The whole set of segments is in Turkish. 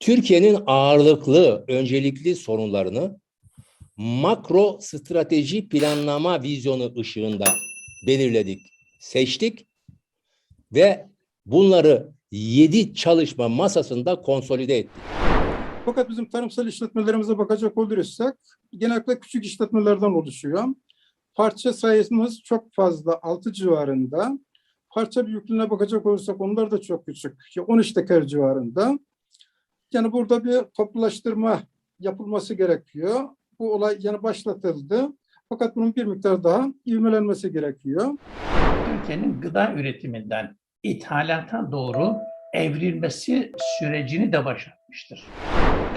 Türkiye'nin ağırlıklı, öncelikli sorunlarını makro strateji planlama vizyonu ışığında belirledik, seçtik ve bunları yedi çalışma masasında konsolide ettik. Fakat bizim tarımsal işletmelerimize bakacak olursak genellikle küçük işletmelerden oluşuyor. Parça sayımız çok fazla 6 civarında. Parça büyüklüğüne bakacak olursak onlar da çok küçük. 13 teker civarında. Yani burada bir toplulaştırma yapılması gerekiyor. Bu olay yani başlatıldı. Fakat bunun bir miktar daha ivmelenmesi gerekiyor. Türkiye'nin gıda üretiminden ithalata doğru evrilmesi sürecini de başlatmıştır.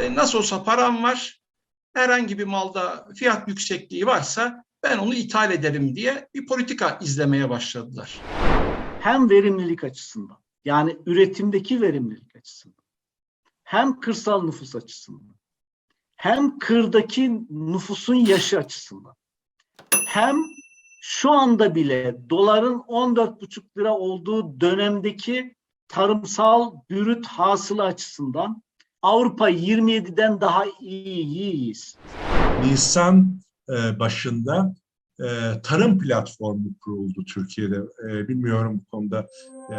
E, nasıl olsa param var, herhangi bir malda fiyat yüksekliği varsa ben onu ithal ederim diye bir politika izlemeye başladılar. hem verimlilik açısından yani üretimdeki verimlilik açısından hem kırsal nüfus açısından hem kırdaki nüfusun yaşı açısından hem şu anda bile doların 14,5 lira olduğu dönemdeki tarımsal bürüt hasılı açısından Avrupa 27'den daha iyi, iyiyiz. Nisan e, başında e, tarım platformu kuruldu Türkiye'de. E, bilmiyorum bu konuda. e,